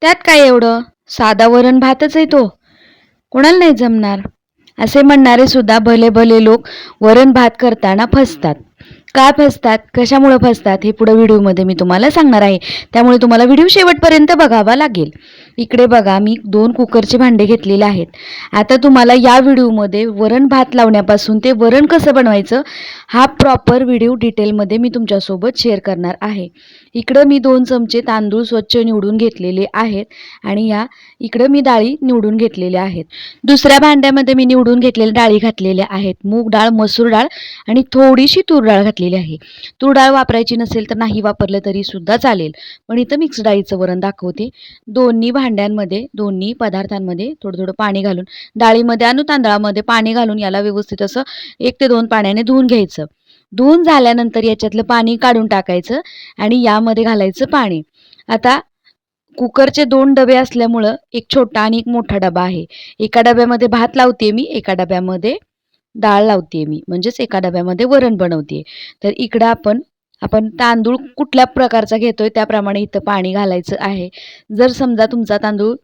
त्यात काय एवढं? साधा वरण भातच आहे तो. कोणाला नाही जमणार? असे म्हणणारे सुद्धा भले भले लोक वरण भात करताना फसतात. का फसतात? कशामुळे फसतात? हे पुढे व्हिडिओमध्ये मी तुम्हाला सांगणार आहे. त्यामुळे तुम्हाला व्हिडिओ शेवटपर्यंत बघावा लागेल. इकडे बघा मी दोन कुकरचे भांडे घेतलेले आहेत. आता तुम्हाला या व्हिडिओमध्ये वरण भात लावण्यापासून ते वरण कसं बनवायचं हा प्रॉपर व्हिडिओ डिटेलमध्ये मी तुमच्यासोबत शेअर करणार आहे. इकडं मी दोन चमचे तांदूळ स्वच्छ निवडून घेतलेले आहेत आणि या इकडं मी डाळी निवडून घेतलेल्या आहेत. दुसऱ्या भांड्यामध्ये मी निवडून घेतलेल्या डाळी घातलेल्या आहेत. मूग डाळ मसूर डाळ आणि थोडीशी तूर डाळ घातलेली आहे. तूर डाळ वापरायची नसेल तर नाही वापरलं तरी सुद्धा चालेल. पण इथं मिक्स डाळीचं वरण दाखवते. दोन्ही भांड्यांमध्ये दोन्ही पदार्थांमध्ये थोडं थोडं पाणी घालून डाळीमध्ये आणि तांदळामध्ये पाणी घालून याला व्यवस्थित असं एक ते दोन पाण्याने धुवून घ्यायचं. धुवून झाल्यानंतर याच्यातलं पाणी काढून टाकायचं आणि यामध्ये घालायचं पाणी. आता कुकरचे दोन डबे असल्यामुळं एक छोटा आणि एक मोठा डबा आहे. एका डब्यामध्ये भात लावते मी एका डब्यामध्ये डाळ लावते मी. म्हणजेच एका डब्यामध्ये वरण बनवते तर इकडं आपण आपण तांदूळ कुठल्या प्रकारचा घेतोय त्याप्रमाणे इथं पाणी घालायचं आहे. जर समजा तुमचा तांदूळ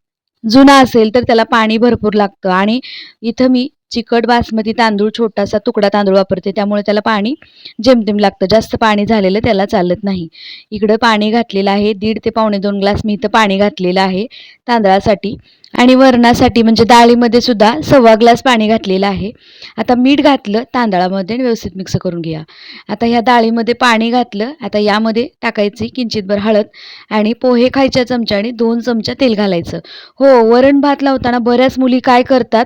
जुना असेल तर त्याला पाणी भरपूर लागतं. आणि इथं मी चिकट बासमती तांदूळ छोटासा तुकडा तांदूळ वापरते. त्यामुळे त्याला पाणी जेमतेम लागतं. जास्त पाणी झालेलं त्याला चालत नाही. इकडं पाणी घातलेलं आहे. दीड ते पावणे दोन ग्लास मी इथं पाणी घातलेलं आहे तांदळासाठी. आणि वरणासाठी म्हणजे डाळीमध्ये सुद्धा सव्वा ग्लास पाणी घातलेलं आहे. आता मीठ घातलं तांदळामध्ये आणि व्यवस्थित मिक्स करून घ्या आता ह्या डाळीमध्ये पाणी घातलं. आता यामध्ये टाकायची किंचितभर हळद आणि पोहे खायच्या चमच्याने दोन चमचा तेल घालायचं. हो वरण भात लावताना बऱ्याच मुली काय करतात?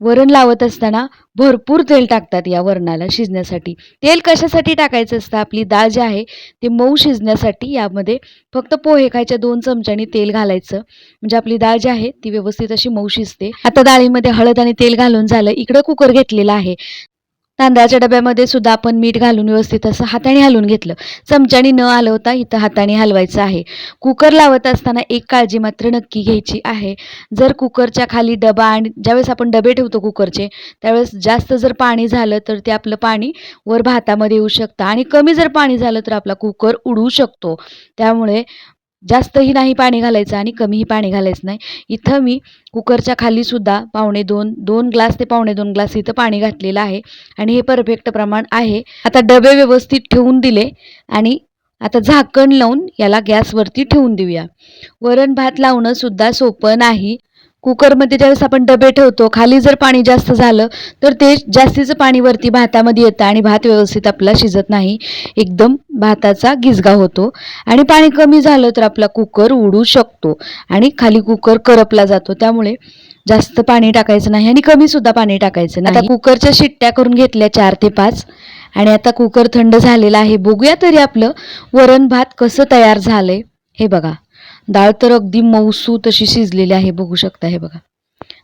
वरण लावत असताना भरपूर तेल टाकतात या वरणाला शिजण्यासाठी. तेल कशासाठी टाकायचं असतं? आपली डाळ जी आहे ती मऊ शिजण्यासाठी यामध्ये फक्त पोहे खायच्या दोन चमच्यानी तेल घालायचं. म्हणजे आपली डाळ जी आहे ती व्यवस्थित अशी मऊ शिजते. आता डाळीमध्ये हळद आणि तेल घालून झालं इकडं कुकर घेतलेला आहे. तांदळाच्या डब्यामध्ये सुद्धा आपण मीठ घालून व्यवस्थित असं हाताने हलवून घेतलं. चमच्यानी न हलवता इथं हाताने हलवायचं आहे. कुकर लावत असताना एक काळजी मात्र नक्की घ्यायची आहे. जर कुकरच्या खाली डबा आणि ज्यावेळेस आपण डबे ठेवतो कुकरचे त्यावेळेस जास्त जर पाणी झालं तर ते आपलं पाणी वर भातामध्ये येऊ शकतं आणि कमी जर पाणी झालं तर आपला कुकर उडू शकतो. त्यामुळे जास्तही नाही पाणी घालायचं आणि कमीही पाणी घालायचं नाही. इथं मी कुकरच्या खालीसुद्धा पावणे दोन दोन ग्लास ते पावणे दोन ग्लास इथं पाणी घातलेलं आहे. आणि हे परफेक्ट प्रमाण आहे. आता डबे व्यवस्थित ठेवून दिले आणि आता झाकण लावून याला गॅसवरती ठेवून देऊया. वरण भात लावणं सुद्धा सोपं नाही. कुकरमध्ये ज्यावेळेस आपण डबे ठेवतो खाली जर पाणी जास्त झालं तर ते जास्तीचं पाणी वरती भातामध्ये येतं आणि भात व्यवस्थित आपला शिजत नाही. एकदम भाताचा गिजगा होतो. आणि पाणी कमी झालं तर आपला कुकर उडू शकतो आणि खाली कुकर करपला जातो. त्यामुळे जास्त पाणी टाकायचं नाही आणि कमी सुद्धा पाणी टाकायचं नाही. आता कुकरच्या शिट्ट्या करून घेतल्या चार ते पाच आणि आता कुकर थंड झालेला आहे. बघूया तरी आपलं वरण भात कसं तयार झालंय. हे बघा. डाळ तर अगदी मऊसू तशी शिजलेली आहे बघू शकता हे बघा.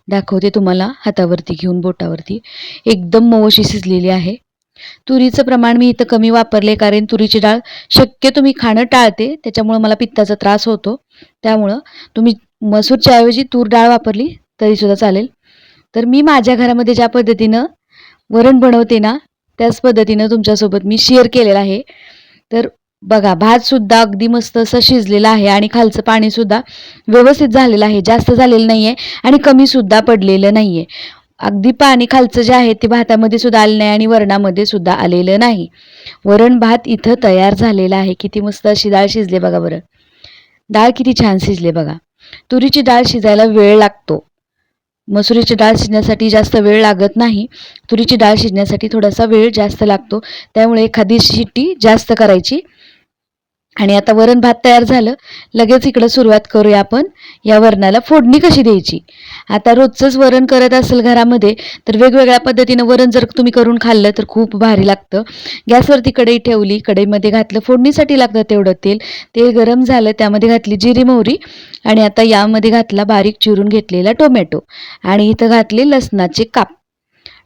दाखवते तुम्हाला हातावरती घेऊन बोटावरती. एकदम मऊ अशी शिजलेली आहे. तुरीचं प्रमाण मी इथं कमी वापरले कारण तुरीची डाळ शक्यतो मी खाणं टाळते त्याच्यामुळं मला पित्ताचा त्रास होतो. त्यामुळं तुम्ही मसूरच्या ऐवजी तूर डाळ वापरली तरीसुद्धा चालेल. तर मी माझ्या घरामध्ये ज्या पद्धतीनं वरण बनवते ना त्याच पद्धतीनं तुमच्यासोबत मी शेअर केलेलं आहे. तर बघा भातसुद्धा अगदी मस्त असं शिजलेलं आहे आणि खालचं पाणीसुद्धा व्यवस्थित झालेलं आहे. जास्त झालेलं नाही आहे आणि कमीसुद्धा पडलेलं नाही आहे अगदी पाणी खालचं जे आहे ते भातामध्ये सुद्धा आलं नाही आणि वरणामध्ये सुद्धा आलेलं नाही. वरण भात इथं तयार झालेला आहे. किती मस्त अशी डाळ शिजले बघा बरं. डाळ किती छान शिजले बघा. तुरीची डाळ शिजायला वेळ लागतो. मसुरीची डाळ शिजण्यासाठी जास्त वेळ लागत नाही. तुरीची डाळ शिजण्यासाठी थोडासा वेळ जास्त लागतो. त्यामुळे एखादी शिट्टी जास्त करायची आणि आता वरण भात तयार झालं. लगेच इकडं सुरुवात करूया आपण. या वरणाला फोडणी कशी द्यायची? आता रोजचंच वरण करत असेल घरामध्ये तर वेगवेगळ्या पद्धतीनं वरण जर तुम्ही करून खाल्लं तर खूप भारी लागतं. गॅसवरती कढई ठेवली कढईमध्ये घातलं फोडणीसाठी लागतं तेवढं तेल. तेल गरम झालं त्यामध्ये घातली जिरी मोहरी आणि आता यामध्ये घातला बारीक चिरून घेतलेला टोमॅटो. आणि इथं घातले लसणाचे काप.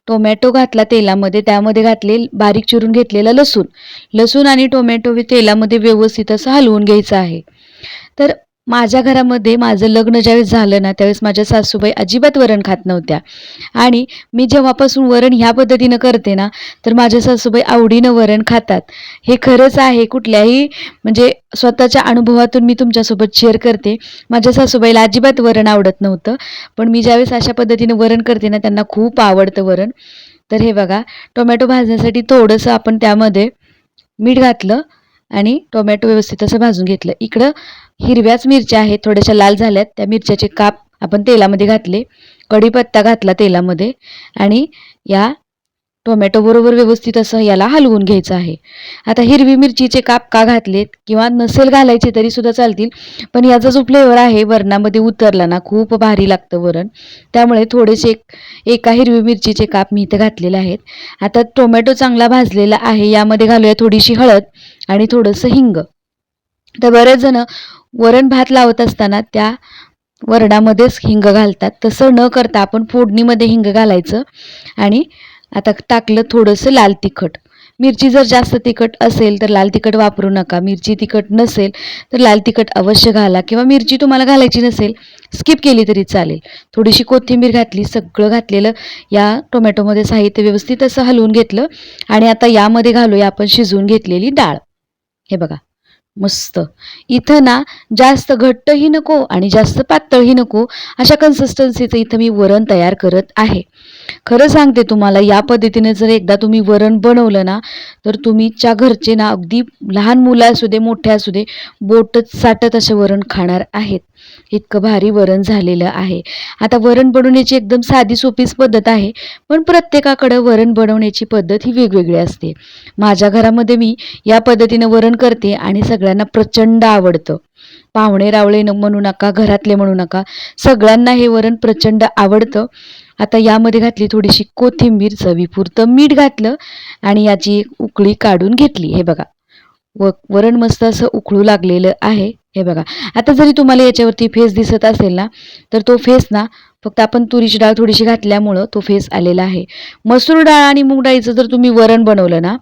टोमॅटो घातला तेलामध्ये त्यामध्ये घातले बारीक चिरून घेतलेला लसूण. लसूण आणि टोमॅटो तेलामध्ये व्यवस्थित असं हलवून घ्यायचं आहे. तर माझ्या घरामध्ये माझं लग्न ज्यावेळेस झालं ना त्यावेळेस माझ्या सासूबाई अजिबात वरण खात नव्हत्या. आणि मी जेव्हापासून वरण ह्या पद्धतीनं करते ना तर माझ्या सासूबाई आवडीनं वरण खातात. हे खरंच आहे कुठल्याही म्हणजे स्वतःच्या अनुभवातून मी तुमच्यासोबत शेअर करते. माझ्या सासूबाईला अजिबात वरण आवडत नव्हतं पण मी ज्यावेळेस अशा पद्धतीनं वरण करते ना त्यांना खूप आवडतं वरण. तर हे बघा टोमॅटो भाजण्यासाठी थोडंसं आपण त्यामध्ये मीठ घातलं. आणि टोमॅटो व्यवस्थित असं भाजून घेतलं. इकडं हिरव्याच मिरच्या आहेत थोड्याशा लाल झाल्यात. त्या मिरच्याचे काप आपण तेलामध्ये घातले. कढीपत्ता घातला तेलामध्ये. आणि या टोमॅटोबरोबर व्यवस्थित असं याला हलवून घ्यायचं आहे. आता हिरवी मिरचीचे काप का घातलेत किंवा नसेल घालायचे तरी सुद्धा चालतील पण याचा जो फ्लेवर आहे वरणामध्ये उतरला ना खूप भारी लागतं वरण. त्यामुळे थोडेसे एका हिरवी मिरचीचे काप मी इथे घातलेले आहेत. आता टोमॅटो चांगला भाजलेला आहे यामध्ये घालूया थोडीशी हळद आणि थोडंसं हिंग. तर बरेच जण वरण भात लावत असताना त्या वरणामध्येच हिंग घालतात. तसं न करता आपण फोडणीमध्ये हिंग घालायचं आणि आता टाकलं थोडंसं लाल तिखट. मिरची जर जास्त तिखट असेल तर लाल तिखट वापरू नका. मिरची तिखट नसेल तर लाल तिखट अवश्य घाला किंवा मिरची तुम्हाला घालायची नसेल स्किप केली तरी चालेल. थोडीशी कोथिंबीर घातली सगळं घातलेलं या टोमॅटोमध्ये साहित्य व्यवस्थित असं हलवून घेतलं आणि आता यामध्ये घालूया आपण शिजवून घेतलेली डाळ. हे बघा मस्त. इथं ना जास्त घट्टही नको आणि जास्त पातळही नको अशा कन्सिस्टन्सीचं इथं मी वरण तयार करत आहे. खरं सांगते तुम्हाला या पद्धतीने जर एकदा तुम्ही वरण बनवलं ना तर तुम्हीच्या घरचे ना अगदी लहान मुलं असू दे मोठे असू दे बोटच साटत असे वरण खाणार आहेत. इतकं भारी वरण झालेलं आहे. आता वरण बनवण्याची एकदम साधी सोपीच पद्धत आहे पण प्रत्येकाकडं वरण बनवण्याची पद्धत ही वेगवेगळी असते. माझ्या घरामध्ये मी या पद्धतीनं वरण करते आणि सगळ्यांना प्रचंड आवडतं. पाहुणे रावळे न म्हणू नका घरातले म्हणू नका सगळ्यांना हे वरण प्रचंड आवडतं. आता यामध्ये घातली थोडीशी कोथिंबीर चवीपुरतं मीठ घातलं आणि याची एक उकळी काढून घेतली. हे बघा. व वरण मस्त असं उकळू लागलेलं आहे. हे बघा. आता जरी तुम्हाला याच्यावरती फेस दिसत असेल ना तर तो फेस ना फक्त आपण तुरीची डाळ थोडीशी घातल्यामुळं तो फेस आलेला आहे. मसूर डाळ आणि मूग डाळीचं जर तुम्ही वरण बनवलं ना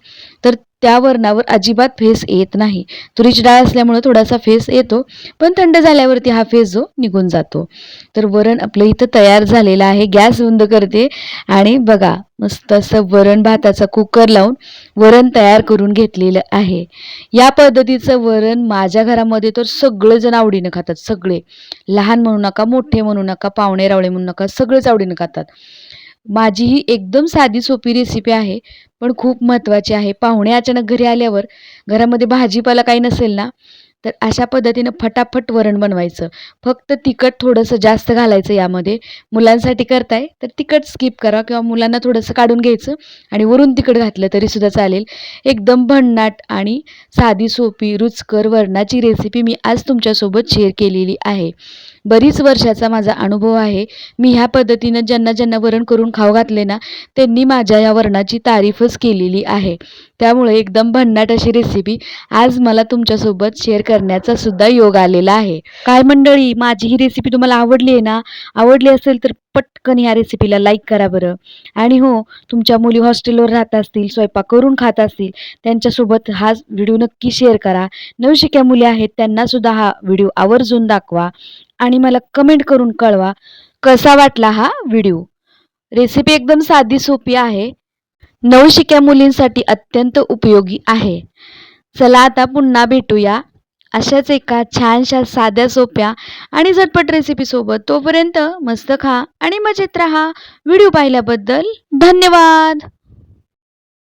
तर त्या वरणावर अजिबात फेस येत नाही. तुरीची डाळ असल्यामुळं थोडासा फेस येतो पण थंड झाल्यावरती हा फेस जो निघून जातो. तर वरण आपलं इथं तयार झालेलं आहे. गॅस बंद करते आणि बघा मस्त असं वरण भाताचा कुकर लावून वरण तयार करून घेतलेलं आहे. या पद्धतीचं वरण माझ्या घरामध्ये तर सगळेजण आवडीनं खातात सगळे. लहान म्हणू नका मोठे म्हणू नका पाहुणे रावळे म्हणू नका सगळेच आवडीनं खातात. माझी ही एकदम साधी सोपी रेसिपी आहे पण खूप महत्त्वाची आहे. पाहुणे अचानक घरी आल्यावर घरामध्ये भाजीपाला काही नसेल ना तर अशा पद्धतीनं फटाफट वरण बनवायचं. फक्त तिखट थोडंसं जास्त घालायचं यामध्ये. मुलांसाठी करताय तर तिखट स्किप करा किंवा मुलांना थोडंसं काढून घ्यायचं आणि वरून तिखट घातलं तरीसुद्धा चालेल. एकदम भन्नाट आणि साधी सोपी रुचकर वरणाची रेसिपी मी आज तुमच्यासोबत शेअर केलेली आहे. बरीच वर्षाचा माझा अनुभव आहे. मी ह्या पद्धतीनं ज्यांना ज्यांना वरण करून खाऊ घातले ना त्यांनी माझ्या या वरणाची तारीफच केलेली आहे. त्यामुळे एकदम भन्नाट अशी रेसिपी आज मला तुमच्यासोबत शेअर कर करण्याचा सुद्धा योग आलेला आहे. काय मंडळी माझी ही रेसिपी तुम्हाला आवडली आहे ना? आवडली असेल तर पटकन या रेसिपीला लाईक करा बरं. आणि हो तुमच्या मुली हॉस्टेलवर राहत असतील स्वयंपाक करून खात असतील त्यांच्यासोबत हा व्हिडिओ नक्की शेअर करा. नवशिक्या मुली आहेत त्यांनासुद्धा हा व्हिडिओ आवर्जून दाखवा आणि मला कमेंट करून कळवा कसा वाटला हा व्हिडिओ रेसिपी एकदम साधी सोपी आहे. नवशिक्या मुलींसाठी अत्यंत उपयोगी आहे. चला आता पुन्हा भेटूया. अशाच एका छानशा साध्या सोप्या आणि झटपट रेसिपीसोबत तोपर्यंत मस्त खा आणि मजेत राहा. व्हिडिओ पाहिल्याबद्दल धन्यवाद.